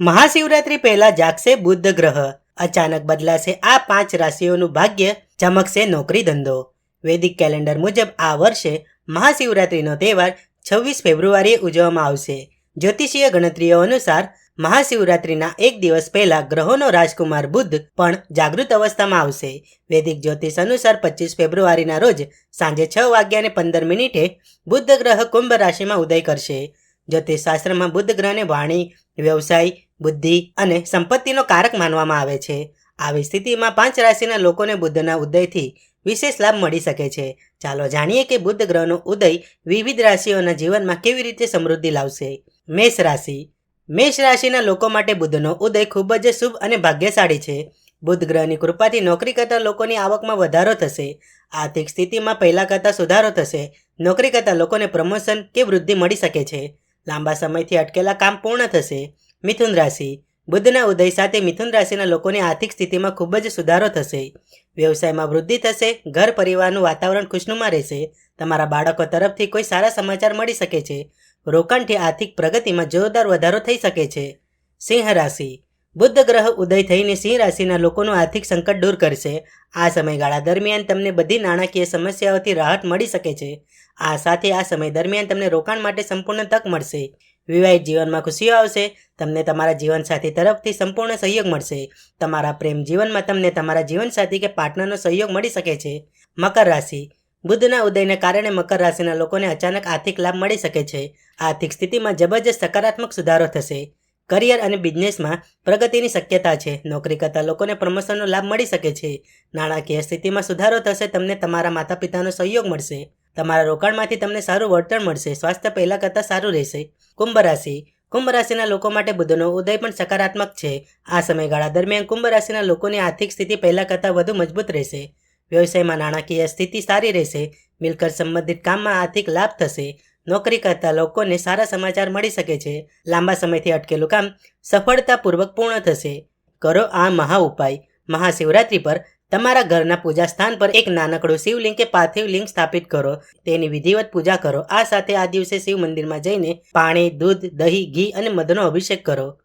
મહાશિવરાત્રી પહેલા જાગશે બુદ્ધ ગ્રહ. અચાનક બદલાશે આ પાંચ રાશિઓનું ભાગ્ય, ચમકશે નોકરી ધંધો. વૈદિક કેલેન્ડર મુજબ આ વર્ષે મહાશિવરાત્રીનો તહેવાર છવ્વીસ ફેબ્રુઆરીએ ઉજવવામાં આવશે. જ્યોતિષીય ગણતરીઓ અનુસાર, મહાશિવરાત્રીના એક દિવસ પહેલા ગ્રહોનો રાજકુમાર બુદ્ધ પણ જાગૃત અવસ્થામાં આવશે. વૈદિક જ્યોતિષ અનુસાર પચીસ ફેબ્રુઆરીના રોજ સાંજે છ વાગ્યાને પંદર મિનિટે બુદ્ધ ગ્રહ કુંભ રાશિમાં ઉદય કરશે. જ્યોતિષશાસ્ત્રમાં બુદ્ધ ગ્રહને વાણી, વ્યવસાય બુદ્ધિ અને સંપત્તિનો કારક માનવામાં આવે છે. આવી સ્થિતિમાં પાંચ રાશિના લોકોને બુદ્ધના ઉદયથી વિશેષ લાભ મળી શકે છે. ચાલો જાણીએ કે બુદ્ધ ગ્રહનો ઉદય વિવિધ રાશિઓના જીવનમાં કેવી રીતે સમૃદ્ધિ લાવશે. મેષ રાશિ. મેષ રાશિના લોકો માટે બુદ્ધનો ઉદય ખૂબ જ શુભ અને ભાગ્યશાળી છે. બુદ્ધ ગ્રહની કૃપાથી નોકરી કરતા લોકોની આવકમાં વધારો થશે. આર્થિક સ્થિતિમાં પહેલા કરતાં સુધારો થશે. નોકરી કરતા લોકોને પ્રમોશન કે વૃદ્ધિ મળી શકે છે. લાંબા સમયથી અટકેલા કામ પૂર્ણ થશે. મિથુન રાશિ. બુદ્ધના ઉદય સાથે મિથુન રાશિના લોકોની આર્થિક સ્થિતિમાં ખૂબ જ સુધારો થશે. વ્યવસાયમાં વૃદ્ધિ થશે, ઘર પરિવારનું વાતાવરણ ખુશનુમા રહેશે, તમારા બાળકો તરફથી કોઈ સારા સમાચાર મળી શકે છે. રોકાણથી આર્થિક પ્રગતિમાં જોરદાર વધારો થઈ શકે છે. સિંહ રાશિ. બુદ્ધ ગ્રહ ઉદય થઈને સિંહ રાશિના લોકોનું આર્થિક સંકટ દૂર કરશે. આ સમયગાળા દરમિયાન તમને બધી નાણાકીય સમસ્યાઓથી રાહત મળી શકે છે. આ સાથે આ સમય દરમિયાન તમને રોકાણ માટે સંપૂર્ણ તક મળશે. વિવાહિત જીવનમાં ખુશીઓ આવશે, તમને તમારા જીવનસાથી તરફથી સંપૂર્ણ સહયોગ મળશે. તમારા પ્રેમ જીવનમાં તમને તમારા જીવનસાથી કે પાર્ટનરનો સહયોગ મળી શકે છે. મકર રાશિ. બુદ્ધના ઉદયને કારણે મકર રાશિના લોકોને અચાનક આર્થિક લાભ મળી શકે છે. આર્થિક સ્થિતિમાં જબરજસ્ત સકારાત્મક સુધારો થશે. કરિયર અને બિઝનેસમાં પ્રગતિની શક્યતા છે. નોકરી કરતા લોકોને પ્રમોશનનો લાભ મળી શકે છે. નાણાકીય સ્થિતિમાં સુધારો થશે, તમને તમારા માતા પિતાનો સહયોગ મળશે. તમારા રોકાણમાંથી તમને સારું વળતર મળશે, સ્વાસ્થ્ય પહેલાં કરતાં સારું રહેશે. કુંભ રાશિ. કુંભ રાશિના લોકો માટે બુદ્ધનો ઉદય પણ સકારાત્મક છે. આ સમયગાળા દરમિયાન કુંભ રાશિના લોકોની આર્થિક સ્થિતિ પહેલાં કરતાં વધુ મજબૂત રહેશે. વ્યવસાયમાં નાણાકીય સ્થિતિ સારી રહેશે. મિલકત સંબંધિત કામમાં આર્થિક લાભ થશે. નોકરી કરતા લોકોને સારા સમાચાર મળી શકે છે. લાંબા સમયથી અટકેલું કામ સફળતાપૂર્વક પૂર્ણ થશે. કરો આ મહા ઉપાય. મહાશિવરાત્રિ પર તમારા ઘરના પૂજા સ્થાન પર એક નાનકડું શિવલિંગ કે પાર્થિવ લિંગ સ્થાપિત કરો. તેની વિધિવત પૂજા કરો. આ સાથે આ દિવસે શિવ મંદિરમાં જઈને પાણી, દૂધ, દહીં, ઘી અને મધનો અભિષેક કરો.